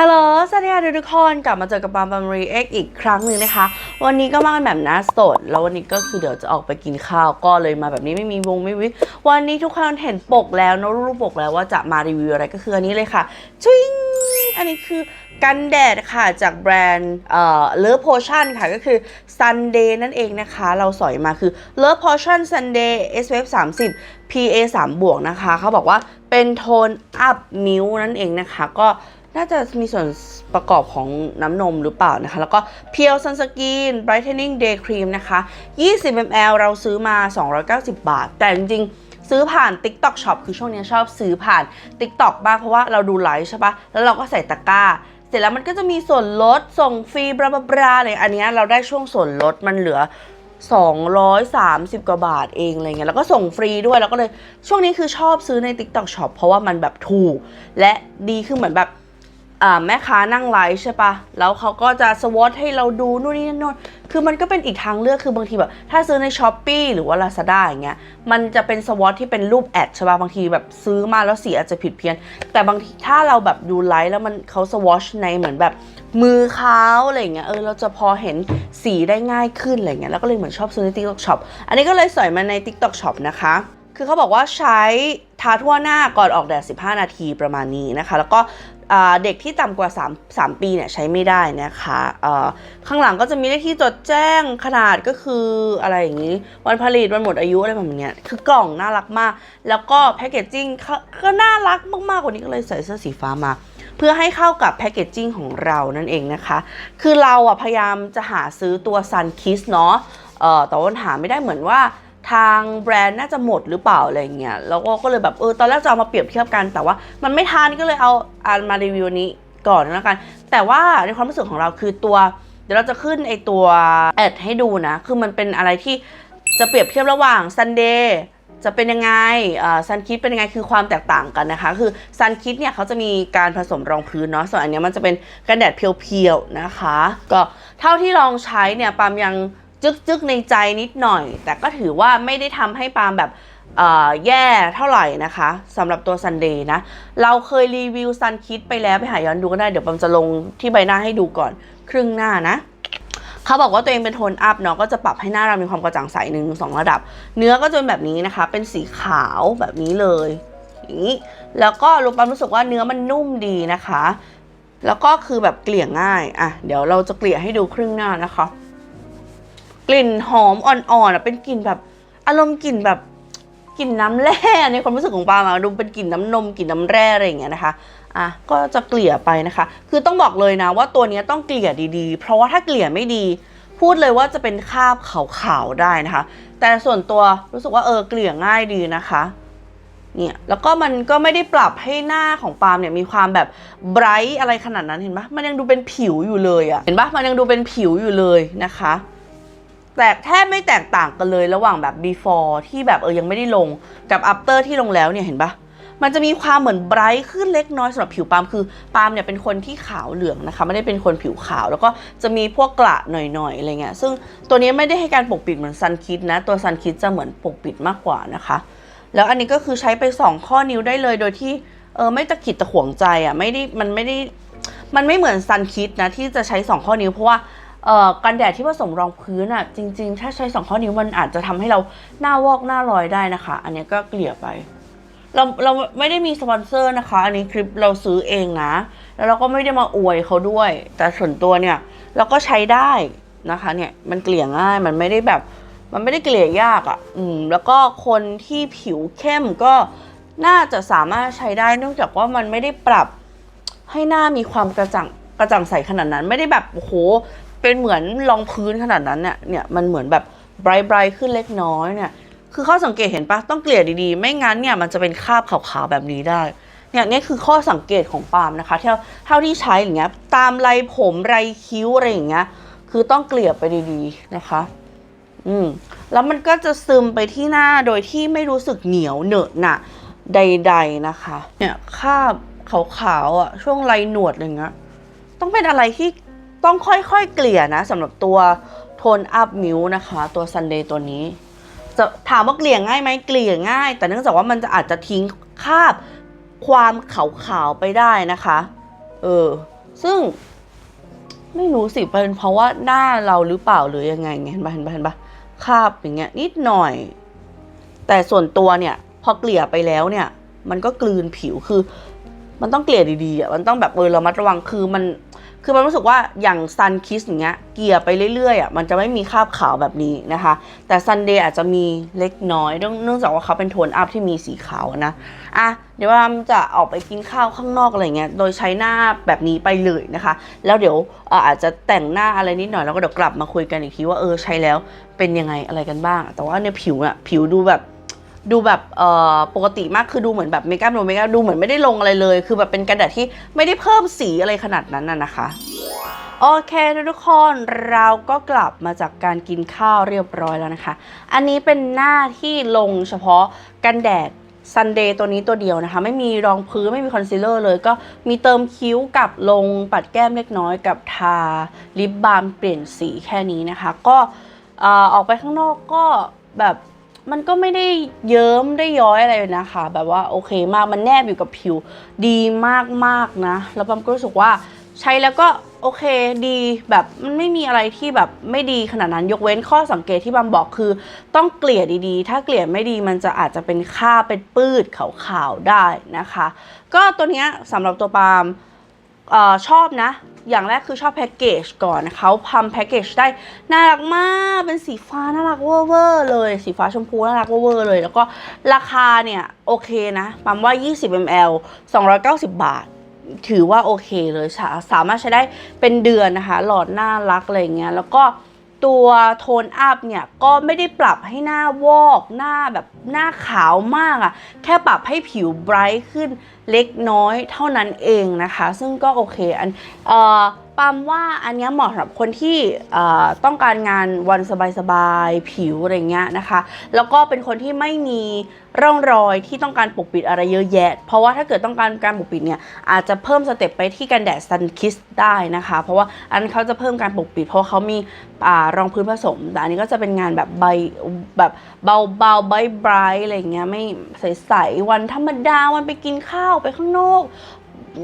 ฮัลโหลสวัสดีค่ะทุกคนกลับมาเจอกับปามปามรีเอ็กอีกครั้งหนึ่งนะคะ วันนี้ก็มากันแบบน้าสด แล้ววันนี้ก็คือเดี๋ยวจะออกไปกินข้าวก็เลยมาแบบนี้ไม่มีวงไม่วิวันนี้ทุกคนเห็นปกแล้วเนอะรูปปกแล้วว่าจะมารีวิวอะไรก็คืออันนี้เลยค่ะชิงอันนี้คือกันแดดค่ะจากแบรนด์เอ่อ Love Potion ค่ะก็คือ Sunday นั่นเองนะคะ เราสอยมาคือ Love Potion Sunday SPF 30 PA 3บวกนะคะ เขาบอกว่าเป็นโทนอัพมิวนั่นเองนะคะ ก็ น่าจะมีส่วนประกอบของน้ำนมหรือเปล่านะคะ แล้วก็เพียวซันสกิน Brightening Day Cream นะคะ 20 ml เราซื้อมา 290 บาท แต่จริงๆ ซื้อผ่าน TikTok Shop คือช่วงนี้ชอบซื้อผ่าน TikTok บ้างเพราะว่าเราดูไลฟ์ใช่ปะแล้วเราก็ใส่ตะกร้า เสร็จแล้วมันก็จะมีส่วนลดส่งฟรีบลาบลาบลาเลยอันนี้เราได้ช่วงส่วนลดมันเหลือ230 กว่าบาทเองอะไรเงี้ยแล้วก็ส่งฟรีด้วยแล้วก็เลยช่วงนี้คือชอบซื้อใน TikTok Shop เพราะว่ามันแบบถูก และดีคือเหมือนแบบ แม่ค้านั่งไลฟ์ใช่ปะแล้วเขาก็จะสวอตให้เราดูนู่นนี่นั่นโน่นคือมันก็เป็นอีกทางเลือกคือบางทีแบบ ถ้าซื้อใน s h อ p e e หรือว่า Lazada อย่างเงี้ยมันจะเป็นสวอตที่เป็นรูปแอดใช่ปะบางทีแบบซื้อมาแล้วสีอาจจะผิดเพี้ยน แต่บางทีถ้าเราแบบดูไลฟ์แล้วมันเขาสวอชในเหมือนแบบมือเขาอะไรเงี้ยเออเราจะพอเห็นสีได้ง่ายขึ้นอะไรเงี้ยแล้วก็เลยเหมือนชอบซื้อใน TikTok Shop อันนี้ก็เลยสอยมาใน TikTok Shop นะคะคือเขาบอกว่าใช้ทาทั่วหน้าก่อนออกแดด 15 นาทีประมาณนี้นะคะ แล้วก็ เด็กที่ต่ำกว่า 3 3 ปีเนี่ยใช้ไม่ได้นะคะข้างหลังก็จะมีเลขที่จดแจ้งขนาดก็คืออะไรอย่างนี้ วันผลิตวันหมดอายุอะไรแบบนี้คือกล่องน่ารักมาก แล้วก็แพคเกจจิ้งก็น่ารักมากๆกว่านี้ก็เลยใส่เสื้อสีฟ้ามา เพื่อให้เข้ากับแพคเกจจิ้งของเรานั่นเองนะคะ คือเราอะพยายามจะหาซื้อตัว Sun Kiss เนาะแต่ว่าหาไม่ได้เหมือนว่า ทางแบรนด์น่าจะหมดหรือเปล่าอะไรเงี้ยแล้วก็ก็เลยแบบเออตอนแรกจะเอามาเปรียบเทียบกันแต่ว่ามันไม่ทันก็เลยเอาอันมารีวิวนี้ก่อนแล้วกัน แต่ว่าในความรู้สึกของเราคือตัว เดี๋ยวเราจะขึ้นไอตัวแอดให้ดูนะ คือมันเป็นอะไรที่จะเปรียบเทียบระหว่าง Sunday จะเป็นยังไงซันคิดเป็นยังไงคือความแตกต่างกันนะคะ คือซันคิดเนี่ยเขาจะมีการผสมรองพื้นเนาะ ส่วนอันนี้มันจะเป็นกันแดดเพียวๆนะคะ ก็เท่าที่ลองใช้เนี่ยปามยัง จึกๆในใจนิดหน่อย แต่ก็ถือว่าไม่ได้ทำให้ปาล์มแบบแย่เท่าไหร่นะคะสำหรับตัว Sunday นะ เราเคยรีวิวซันคิดไปแล้วไปหาย้อนดูก็ได้ เดี๋ยวปาล์มจะลงที่ใบหน้าให้ดูก่อน ครึ่งหน้านะเขาบอกว่าตัวเองเป็นโทนอัพเนาะก็จะปรับให้หน้าเรามีความกระจ่างใสหนึ่งถึงสองระดับ เนื้อก็จะเป็นแบบนี้นะคะ เป็นสีขาวแบบนี้เลยอย่างนี้แล้วก็รูปามรู้สึกว่าเนื้อมันนุ่มดีนะคะ แล้วก็คือแบบเกลี่ยง่ายอะเดี๋ยวเราจะเกลี่ยให้ดูครึ่งหน้านะคะ กลิ่นหอมอ่อนๆอะเป็นกลิ่นแบบอารมณ์กลิ่นแบบกลิ่นน้ำแร่ในความรู้สึกของปาล์มอะดูเป็นกลิ่นน้ำนมกลิ่นน้ำแร่อะไรอย่างเงี้ยนะคะอะก็จะเกลี่ยไปนะคะ คือต้องบอกเลยนะว่าตัวนี้ต้องเกลี่ยดีๆ เพราะว่าถ้าเกลี่ยไม่ดี พูดเลยว่าจะเป็นคราบขาวๆได้นะคะ แต่ส่วนตัวรู้สึกว่าเออเกลี่ยง่ายดีนะคะเนี่ยแล้วก็มันก็ไม่ได้ปรับให้หน้าของปาล์มเนี่ยมีความแบบไบรท์อะไรขนาดนั้นเห็นปะมันยังดูเป็นผิวอยู่เลยอะเห็นปะมันยังดูเป็นผิวอยู่เลยนะคะ แต่แทบไม่แตกต่างกันเลยระหว่างแบบ before ที่แบบเออยังไม่ได้ลงกับ after ที่ลงแล้วเนี่ยเห็นปะมันจะมีความเหมือนไบรท์ขึ้นเล็กน้อยสำหรับผิวปาล์มคือปาล์มเนี่ยเป็นคนที่ขาวเหลืองนะคะ ไม่ได้เป็นคนผิวขาว แล้วก็จะมีพวกกระหน่อยๆอะไรเงี้ยซึ่งตัวนี้ไม่ได้ให้การปกปิดเหมือนซันคิดนะ ตัวซันคิดจะเหมือนปกปิดมากกว่านะคะ แล้วอันนี้ก็คือใช้ไป 2 ข้อนิ้วได้เลยโดยที่เออไม่ตะขิดตะขวงใจอะไม่ได้มันไม่ได้มันไม่เหมือนซันคิดนะที่จะใช้ 2 ข้อนิ้วเพราะว่า กันแดดที่ผสมรองพื้นอะจริง ๆ ถ้าใช้2ข้อนิ้วมันอาจจะทำให้เราหน้าวอกหน้าลอยได้นะคะ อันนี้ก็เกลี่ยไป เราเราไม่ได้มีสปอนเซอร์นะคะ อันนี้คลิปเราซื้อเองนะ แล้วเราก็ไม่ได้มาอวยเขาด้วย แต่ส่วนตัวเนี่ยเราก็ใช้ได้นะคะเนี่ยมันเกลี่ยง่ายมันไม่ได้แบบมันไม่ได้เกลี่ยยากอะ่ะ อืม แล้วก็คนที่ผิวเข้มก็น่าจะสามารถใช้ได้เนื่องจากว่ามันไม่ได้ปรับให้หน้ามีความกระจ่าง กระจ่างใสขนาดนั้น ไม่ได้แบบโอ้โห เป็นเหมือนรองพื้นขนาดนั้นเนี่ยเนี่ยมันเหมือนแบบไบรท์ไบรท์ขึ้นเล็กน้อยเนี่ยคือข้อสังเกตเห็นปะต้องเกลี่ยดีๆ ไม่งั้นเนี่ยมันจะเป็นคราบขาวๆแบบนี้ได้เนี่ยนี่คือข้อสังเกตของปาล์มนะคะเท่าเท่าที่ใช้อย่างเงี้ยตามไรผมไรคิ้วอะไรอย่างเงี้ยคือต้องเกลี่ยไปดีๆนะคะ อืมแล้วมันก็จะซึมไปที่หน้าโดยที่ไม่รู้สึกเหนียวเหนอะหนะใด ๆนะคะ เนี่ยคราบขาวๆอะช่วงไรหนวดอะไรเงี้ย ต้องเป็นอะไรที่ต้องค่อยๆเกลี่ยนะสำหรับตัวโทนอัพมิวนะคะ ตัวซันเดย์ตัวนี้ จะถามว่าเกลี่ยง่ายไหมเกลี่ยง่าย แต่เนื่องจากว่ามันจะอาจจะทิ้งคราบความขาวๆไปได้นะคะ เออ ซึ่ง ไม่รู้สิเป็นเพราะว่าหน้าเราหรือเปล่าหรือยังไงไงเห็นปะเห็นปะเห็นปะคราบอย่างเงี้ยนิดหน่อย แต่ส่วนตัวเนี่ย พอเกลี่ยไปแล้วเนี่ย มันก็กลืนผิวคือ มันต้องเกลี่ยดีๆอะมันต้องแบบเออระมัดระวังคือมัน คือมันรู้สึกว่าอย่างซันคิสอย่างเงี้ยเกี่ยไปเรื่อยๆอะมันจะไม่มีคราบขาวแบบนี้นะคะ แต่ซันเดย์อาจจะมีเล็กน้อยเนื่องจากว่าเขาเป็นโทนอัพที่มีสีขาวนะอะเดี๋ยวเราจะออกไปกินข้าวข้างนอกอะไรเงี้ยโดยใช้หน้าแบบนี้ไปเลยนะคะ แล้วเดี๋ยวอาจจะแต่งหน้าอะไรนิดหน่อยแล้วก็เดี๋ยวกลับมาคุยกันอีกทีว่าเออใช้แล้วเป็นยังไงอะไรกันบ้าง แต่ว่าเนี่ยผิวอะผิวดูแบบ ดูแบบเอ่อปกติมากคือดูเหมือนแบบเมคอัพโนเมคอัพดูเหมือนไม่ได้ลงอะไรเลย คือแบบเป็นกระดาษที่ไม่ได้เพิ่มสีอะไรขนาดนั้นน่ะนะคะ โอเคทุกคนเราก็กลับมาจากการกินข้าวเรียบร้อยแล้วนะคะ อันนี้เป็นหน้าที่ลงเฉพาะกันแดดซันเดย์ตัวนี้ตัวเดียวนะคะ ไม่มีรองพื้นไม่มีคอนซีลเลอร์เลย ก็มีเติมคิ้วกับลงปัดแก้มเล็กน้อยกับทาลิปบาล์มเปลี่ยนสีแค่นี้นะคะ ก็เอ่อออกไปข้างนอกก็แบบ มันก็ไม่ได้เยิ้มได้ย้อยอะไรเลยนะคะ แบบว่าโอเคมากมันแนบอยู่กับผิวดีมากๆนะ แล้วปั๊มก็รู้สึกว่าใช้แล้วก็โอเคดีแบบมันไม่มีอะไรที่แบบไม่ดีขนาดนั้นยกเว้นข้อสังเกตที่บัมบอกคือ ต้องเกลี่ยดีๆ ถ้าเกลี่ยไม่ดีมันจะอาจจะเป็นค่าเป็นปืดขาวๆได้นะคะ ก็ตัวเนี้ยสำหรับตัวปาล์มชอบนะ อย่างแรกคือชอบแพ็กเกจก่อนเขาทำแพ็กเกจได้น่ารักมากเป็นสีฟ้าน่ารักเวอร์ๆเลย สีฟ้าชมพูน่ารักเวอร์ๆเลย แล้วก็ราคาเนี่ย โอเคนะปั๊มว่า 20 ml 290 บาท ถือว่าโอเคเลยสามารถใช้ได้เป็นเดือนนะคะ หลอดน่ารักอะไรเงี้ยแล้วก็ ตัวโทนอัพเนี่ยก็ไม่ได้ปรับให้หน้าวอกหน้าแบบหน้าขาวมากอะ่ะ แค่ปรับให้ผิวไบรท์ขึ้นเล็กน้อยเท่านั้นเองนะคะ ซึ่งก็โอเคอันเอ่อ ปามว่าอันนี้เหมาะสำหรับคนที่ต้องการงานวันสบายๆ ผิวอะไรเงี้ยนะคะ แล้วก็เป็นคนที่ไม่มีร่องรอยที่ต้องการปกปิดอะไรเยอะแยะ เพราะว่าถ้าเกิดต้องการการปกปิดเนี่ยอาจจะเพิ่มสเต็ปไปที่กันแดดซันคิสได้นะคะ เพราะว่าอันนนเขาจะเพิ่มการปกปิด เพราะเขามีอรองพื้นผสม แต่อันนี้ก็จะเป็นงานแบบใบแบบเบาเบาๆใบไบรท์อะไรเงี้ยไม่ใสๆวันธรรมดาวันไปกินข้าวไปข้างนอก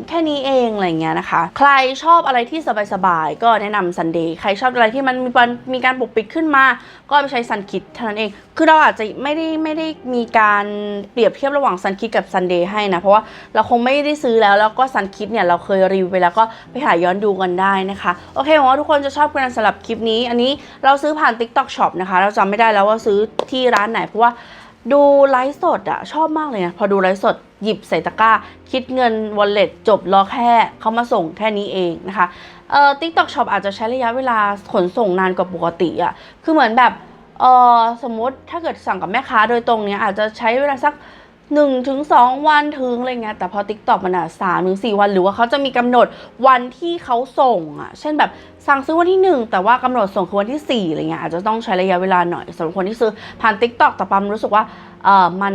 แค่นี้เองอะไรเงี้ยนะคะ ใครชอบอะไรที่สบายๆก็แนะนำซันเดย์ใครชอบอะไรที่มันมีการมีการปกปิดขึ้นมา ก็ไปใช้ซันคิดเท่านั้นเอง คือเราอาจจะไม่ได้ไม่ได้มีการเปรียบเทียบระหว่างซันคิดกับซันเดย์ให้นะ เพราะว่าเราคงไม่ได้ซื้อแล้วแล้วก็ซันคิดเนี่ยเราเคยรีวิวไปแล้วก็ไปหาย้อนดูกันได้นะคะ โอเคหวังว่าทุกคนจะชอบกันสำหรับคลิปนี้ อันนี้เราซื้อผ่าน TikTok Shop นะคะ เราจำไม่ได้แล้วว่าซื้อที่ร้านไหนเพราะว่าดูไลฟ์สดอะชอบมากเลยนะพอดูไลฟ์สด หยิบใส่ตะกร้า คิดเงินวอลเล็ตจบรอแค่เขามาส่งแค่นี้เองนะคะเอ่อ TikTok Shop อาจจะใช้ระยะเวลาขนส่งนานกว่าปกติอะคือเหมือนแบบเออสมมติถ้าเกิดสั่งกับแม่ค้าโดยตรงเนี้ยอาจจะใช้เวลาสัก 1ถึง2วันถึงอะไรเงี้ยแต่พอ TikTok มันอะ3ถึง4วัน หรือว่าเขาจะมีกำหนดวันที่เขาส่งอะ เช่นแบบสั่งซื้อวันที่ 1 แต่ว่ากำหนดส่งคือวันที่ 4อะไรเงี้ยอาจจะต้องใช้ระยะเวลาหน่อยสำหรับคนที่ซื้อผ่าน TikTok แต่ปั๊มรู้สึกว่าเออมัน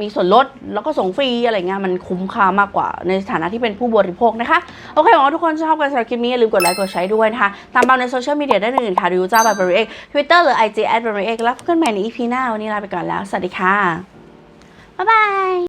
มีส่วนลดแล้วก็ส่งฟรีอะไรเงี้ยมันคุ้มค่ามากกว่าในฐานะที่เป็นผู้บริโภคนะคะ โอเคหวังว่าทุกคนชอบกันสำหรับคลิปนี้อย่าลืมกดไลค์กดแชร์ด้วยนะคะ ตามปั๊มในโซเชียลมีเดียได้านอื่นค่ะดูจ้าแบบบริเอกทวิตเตอร์หรือ IG แอดบริเอกแล้วพบกันใหม่ใน EP หน้าวันนี้ลาไปก่อนแล้ว สวัสดีค่ะ บ๊ายบาย